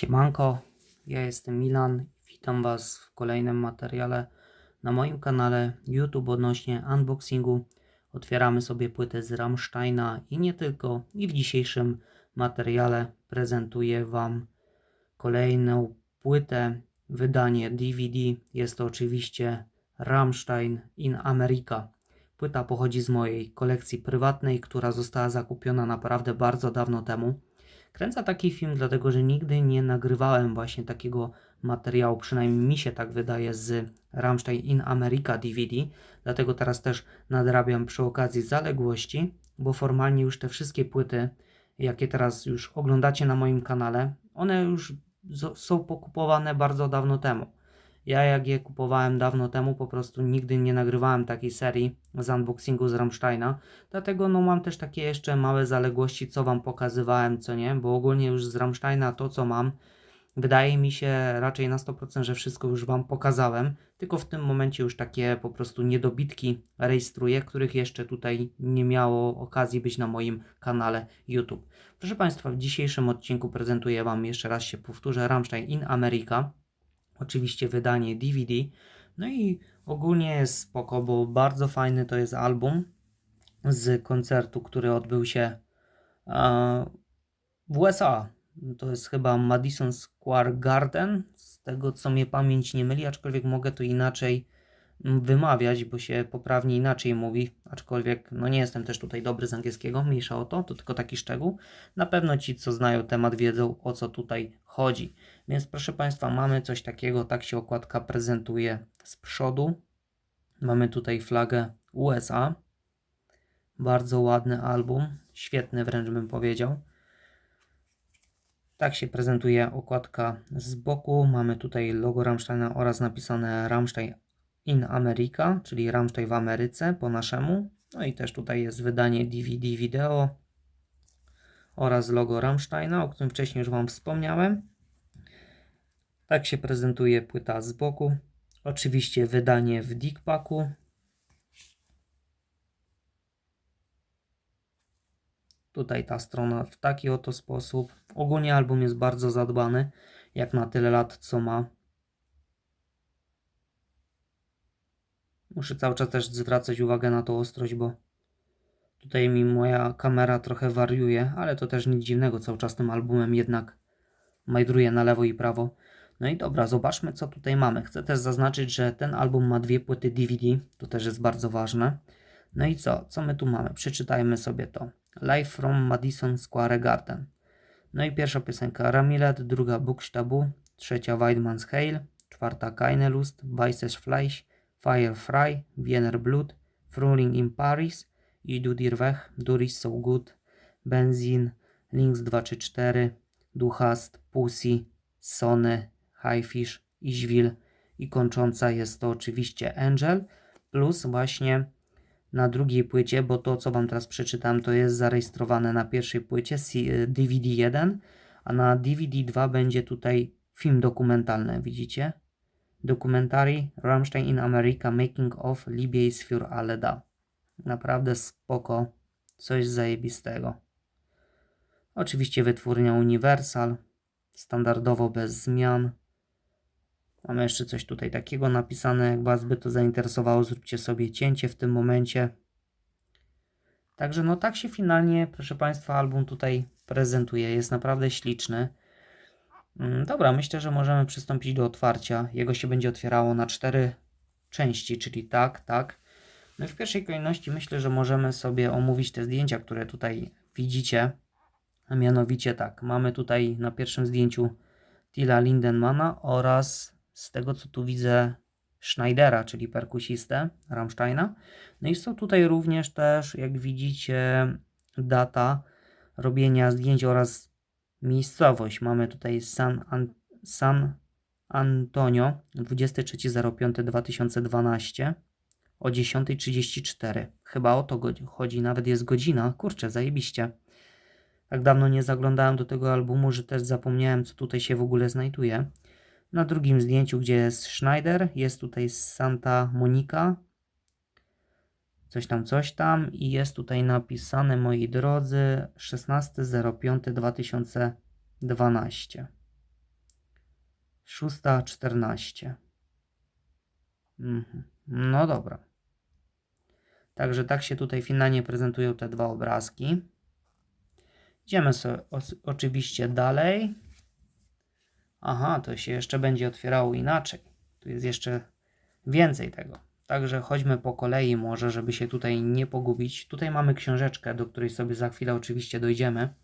Siemanko, ja jestem Milan. Witam Was w kolejnym materiale na moim kanale YouTube odnośnie unboxingu. Otwieramy sobie płytę z Rammsteina i nie tylko. I w dzisiejszym materiale prezentuję Wam kolejną płytę, wydanie DVD. Jest to oczywiście Rammstein in America. Płyta pochodzi z mojej kolekcji prywatnej, która została zakupiona naprawdę bardzo dawno temu. Kręcę taki film, dlatego że nigdy nie nagrywałem właśnie takiego materiału, przynajmniej mi się tak wydaje, z Rammstein in America DVD. Dlatego teraz też nadrabiam przy okazji zaległości, bo formalnie już te wszystkie płyty, jakie teraz już oglądacie na moim kanale, one już są pokupowane bardzo dawno temu. Ja jak je kupowałem dawno temu, po prostu nigdy nie nagrywałem takiej serii z unboxingu z Rammsteina, dlatego no mam też takie jeszcze małe zaległości, co wam pokazywałem, co nie, bo ogólnie już z Rammsteina to, co mam, wydaje mi się raczej na 100%, że wszystko już wam pokazałem, tylko w tym momencie już takie po prostu niedobitki rejestruję, których jeszcze tutaj nie miało okazji być na moim kanale YouTube. Proszę Państwa, w dzisiejszym odcinku prezentuję Wam, jeszcze raz się powtórzę, Rammstein in America, oczywiście wydanie DVD, no i ogólnie jest spoko, bo bardzo fajny to jest album z koncertu, który odbył się e, w USA. To jest chyba Madison Square Garden, z tego co mnie pamięć nie myli, aczkolwiek mogę to inaczej mm, wymawiać, bo się poprawnie inaczej mówi, aczkolwiek no nie jestem też tutaj dobry z angielskiego, mniejsza o to, to tylko taki szczegół. Na pewno ci, co znają temat, wiedzą o co tutaj chodzi. Więc proszę Państwa, mamy coś takiego, tak się okładka prezentuje z przodu. Mamy tutaj flagę USA. Bardzo ładny album, świetny wręcz bym powiedział. Tak się prezentuje okładka z boku. Mamy tutaj logo Rammsteina oraz napisane Rammstein in America, czyli Rammstein w Ameryce po naszemu. No i też tutaj jest wydanie DVD wideo oraz logo Rammsteina, o którym wcześniej już Wam wspomniałem. Tak się prezentuje płyta z boku. Oczywiście wydanie w dickpacku. Tutaj ta strona w taki oto sposób. Ogólnie album jest bardzo zadbany, jak na tyle lat co ma. Muszę cały czas też zwracać uwagę na tą ostrość, bo tutaj mi moja kamera trochę wariuje, ale to też nic dziwnego, cały czas tym albumem jednak majdruję na lewo i prawo. No i dobra, zobaczmy co tutaj mamy. Chcę też zaznaczyć, że ten album ma dwie płyty DVD, to też jest bardzo ważne. No i co? Co my tu mamy? Przeczytajmy sobie to. Live from Madison Square Garden. No i pierwsza piosenka Ramilet, druga Buchstabu, trzecia Weidman's Hail, czwarta Keine Lust, Weißes Fleisch, Fire Fry, Wiener Blut, Frühling in Paris, Ich du dir weg, so gut, Benzin, Links 234, Du hast, Pussy, Sony, Highfish, Iźwil i kończąca jest to oczywiście Angel, plus właśnie na drugiej płycie, bo to co Wam teraz przeczytam to jest zarejestrowane na pierwszej płycie DVD 1, a na DVD 2 będzie tutaj film dokumentalny, widzicie? Dokumentary Rammstein in America Making of Libye's für alle da. Naprawdę spoko, coś zajebistego. Oczywiście wytwórnia Universal, standardowo bez zmian. Mamy jeszcze coś tutaj takiego napisane. Jak Was by to zainteresowało, zróbcie sobie cięcie w tym momencie. Także no tak się finalnie, proszę Państwa, album tutaj prezentuje. Jest naprawdę śliczny. Mm, Dobra, myślę, że możemy przystąpić do otwarcia. Jego się będzie otwierało na cztery części, czyli tak, tak. No i w pierwszej kolejności myślę, że możemy sobie omówić te zdjęcia, które tutaj widzicie. A mianowicie tak, mamy tutaj na pierwszym zdjęciu Tila Lindenmana oraz z tego co tu widzę Schneidera, czyli perkusistę Rammsteina. No i są tutaj również też, jak widzicie, data robienia zdjęć oraz miejscowość. Mamy tutaj San, An San Antonio 23.05.2012 o 10.34. Chyba o to chodzi, nawet jest godzina. Kurczę, zajebiście. Tak dawno nie zaglądałem do tego albumu, że też zapomniałem, co tutaj się w ogóle znajduje. Na drugim zdjęciu, gdzie jest Schneider, jest tutaj Santa Monica. Coś tam, coś tam. I jest tutaj napisane, moi drodzy, 16.05.2012. 6.14. Mhm. No dobra. Także tak się tutaj finalnie prezentują te dwa obrazki. Idziemy sobie oczywiście dalej. Aha, to się jeszcze będzie otwierało inaczej. Tu jest jeszcze więcej tego. Także chodźmy po kolei może, żeby się tutaj nie pogubić. Tutaj mamy książeczkę, do której sobie za chwilę oczywiście dojdziemy.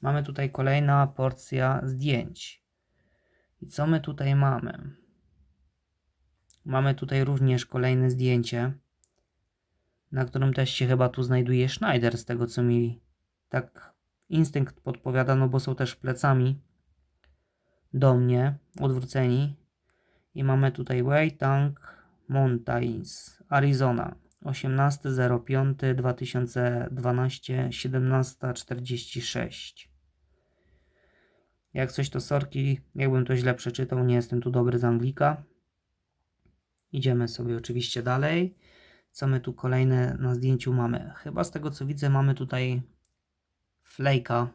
Mamy tutaj kolejna porcja zdjęć. I co my tutaj mamy? Mamy tutaj również kolejne zdjęcie, na którym też się chyba tu znajduje Schneider, z tego co mi tak instynkt podpowiada, no bo są też plecami do mnie, odwróceni. I mamy tutaj Waytang Mountains, Arizona, 18.05.2012, 17.46. Jak coś to sorki, jakbym to źle przeczytał, nie jestem tu dobry z Anglika. Idziemy sobie oczywiście dalej. Co my tu kolejne na zdjęciu mamy? Chyba z tego co widzę mamy tutaj Flake'a.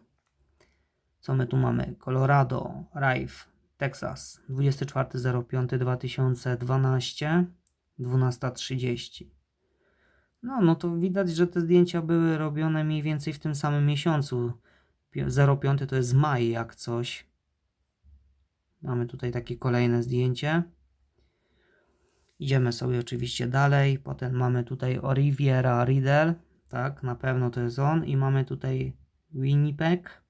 Co my tu mamy? Colorado, Rive, Texas, 24.05.2012, 12.30. No, no to widać, że te zdjęcia były robione mniej więcej w tym samym miesiącu. Pi- 05 to jest maj, jak coś. Mamy tutaj takie kolejne zdjęcie. Idziemy sobie oczywiście dalej. Potem mamy tutaj Oliviera Riddle. Tak, na pewno to jest on. I mamy tutaj Winnipeg.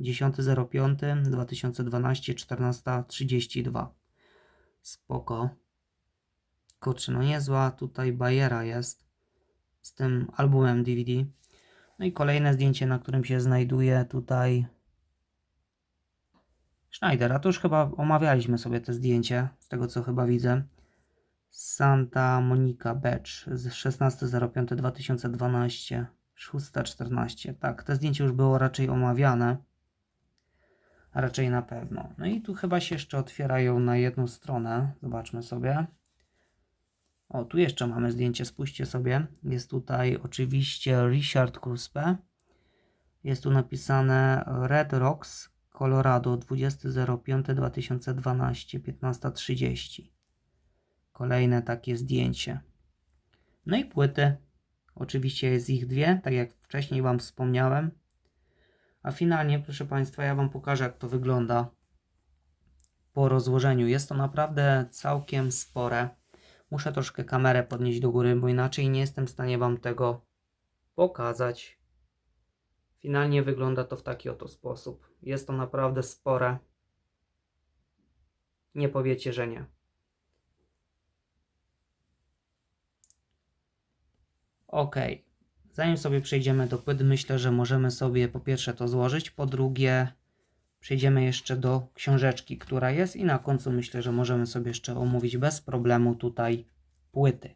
10.05.2012, 14.32. Spoko. Kurczę, no niezła tutaj Bayera jest z tym albumem DVD. No i kolejne zdjęcie, na którym się znajduje tutaj Schneidera. To już chyba omawialiśmy sobie te zdjęcie, z tego co chyba widzę. Santa Monica Beach z 16.05.2012, 6.14. Tak, te zdjęcie już było raczej omawiane. Raczej na pewno. No i tu chyba się jeszcze otwierają na jedną stronę. Zobaczmy sobie. O, tu jeszcze mamy zdjęcie, spójrzcie sobie. Jest tutaj oczywiście Richard Kruspe. Jest tu napisane Red Rocks, Colorado, 20.05.2012, 15.30. Kolejne takie zdjęcie. No i płyty. Oczywiście jest ich dwie, tak jak wcześniej Wam wspomniałem. A finalnie, proszę Państwa, ja Wam pokażę, jak to wygląda po rozłożeniu. Jest to naprawdę całkiem spore. Muszę troszkę kamerę podnieść do góry, bo inaczej nie jestem w stanie Wam tego pokazać. Finalnie wygląda to w taki oto sposób. Jest to naprawdę spore. Nie powiecie, że nie. Ok. Zanim sobie przejdziemy do płyt, myślę, że możemy sobie po pierwsze to złożyć, po drugie przejdziemy jeszcze do książeczki, która jest i na końcu myślę, że możemy sobie jeszcze omówić bez problemu tutaj płyty.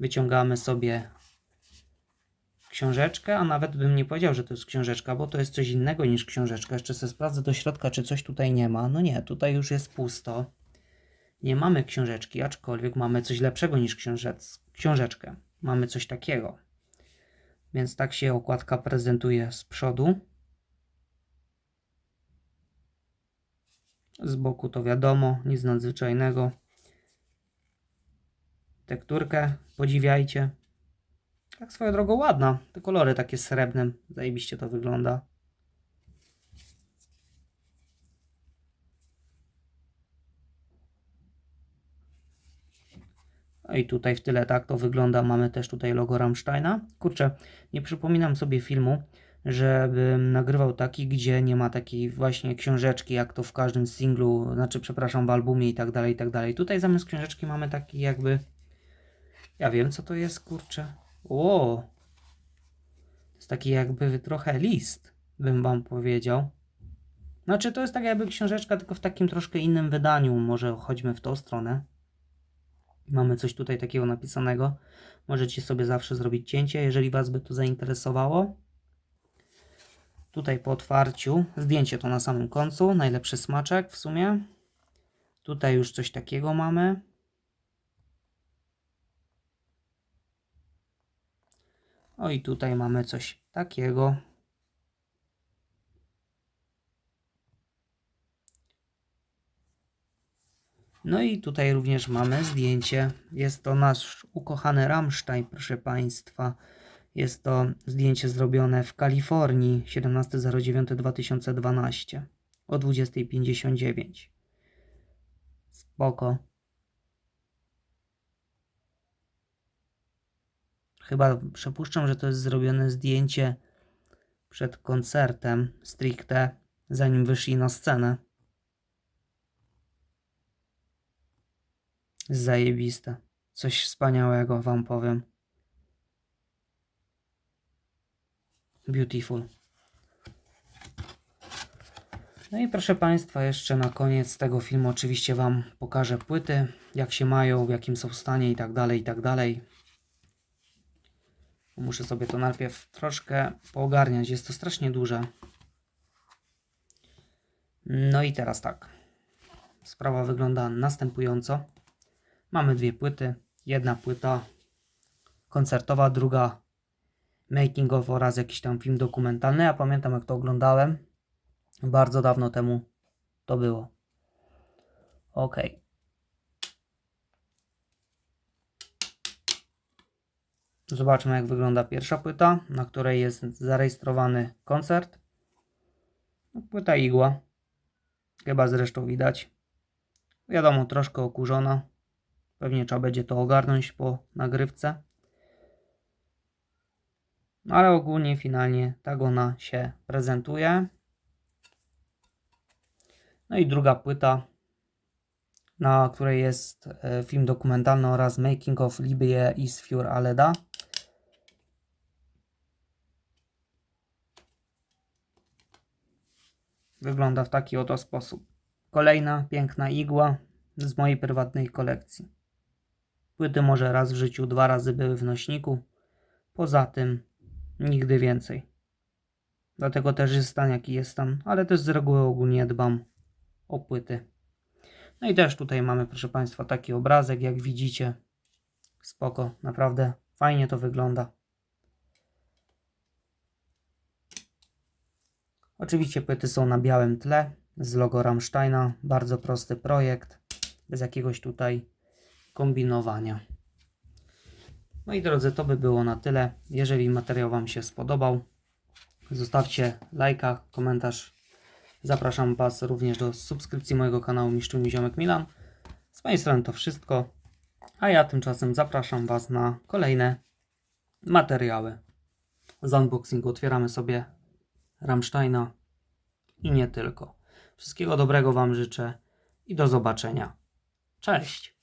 Wyciągamy sobie książeczkę, a nawet bym nie powiedział, że to jest książeczka, bo to jest coś innego niż książeczka. Jeszcze sobie sprawdzę do środka, czy coś tutaj nie ma. No nie, tutaj już jest pusto. Nie mamy książeczki, aczkolwiek mamy coś lepszego niż książec- książeczkę. Mamy coś takiego. Więc tak się okładka prezentuje z przodu. Z boku to wiadomo, nic nadzwyczajnego. Tekturkę podziwiajcie. Tak swoją drogą ładna. Te kolory takie srebrne. Zajebiście to wygląda. I tutaj w tyle tak to wygląda. Mamy też tutaj logo Rammsteina. Kurczę, nie przypominam sobie filmu, żebym nagrywał taki, gdzie nie ma takiej właśnie książeczki, jak to w każdym singlu, znaczy przepraszam, w albumie i tak dalej, i tak dalej. Tutaj zamiast książeczki mamy taki jakby... Ja wiem, co to jest, kurczę. O, To jest taki jakby trochę list, bym wam powiedział. Znaczy, to jest tak jakby książeczka, tylko w takim troszkę innym wydaniu. Może chodźmy w tą stronę. Mamy coś tutaj takiego napisanego. Możecie sobie zawsze zrobić cięcie, jeżeli Was by to zainteresowało. Tutaj po otwarciu, zdjęcie to na samym końcu, najlepszy smaczek w sumie. Tutaj już coś takiego mamy. O i tutaj mamy coś takiego. No i tutaj również mamy zdjęcie. Jest to nasz ukochany Rammstein, proszę Państwa. Jest to zdjęcie zrobione w Kalifornii 17.09.2012 o 20.59. Spoko. Chyba przypuszczam, że to jest zrobione zdjęcie przed koncertem stricte, zanim wyszli na scenę. Zajebiste. Coś wspaniałego wam powiem. Beautiful. No i proszę Państwa, jeszcze na koniec tego filmu oczywiście Wam pokażę płyty, jak się mają, w jakim są stanie i tak dalej, i tak dalej. Muszę sobie to najpierw troszkę poogarniać, jest to strasznie duże. No i teraz tak. Sprawa wygląda następująco. Mamy dwie płyty. Jedna płyta koncertowa, druga making of oraz jakiś tam film dokumentalny. Ja pamiętam jak to oglądałem. Bardzo dawno temu to było. Ok. Zobaczmy jak wygląda pierwsza płyta, na której jest zarejestrowany koncert. No, Płyta igła. Chyba zresztą widać. Wiadomo, troszkę okurzona. Pewnie trzeba będzie to ogarnąć po nagrywce. No ale ogólnie, finalnie tak ona się prezentuje. No i druga płyta, na której jest e, film dokumentalny oraz Making of Libye is Fur Aleda. Wygląda w taki oto sposób. Kolejna piękna igła z mojej prywatnej kolekcji. Płyty może raz w życiu, dwa razy były w nośniku. Poza tym nigdy więcej. Dlatego też jest stan jaki jest stan, ale też z reguły ogólnie dbam o płyty. No i też tutaj mamy, proszę Państwa, taki obrazek, jak widzicie. Spoko, naprawdę fajnie to wygląda. Oczywiście płyty są na białym tle z logo Rammsteina. Bardzo prosty projekt, bez jakiegoś tutaj kombinowania. No i drodzy, to by było na tyle. Jeżeli materiał Wam się spodobał, zostawcie lajka, komentarz. Zapraszam Was również do subskrypcji mojego kanału Mistrzu Ziomek Milan. Z mojej strony to wszystko, a ja tymczasem zapraszam Was na kolejne materiały. Z unboxingu otwieramy sobie Rammsteina i nie tylko. Wszystkiego dobrego Wam życzę i do zobaczenia. Cześć!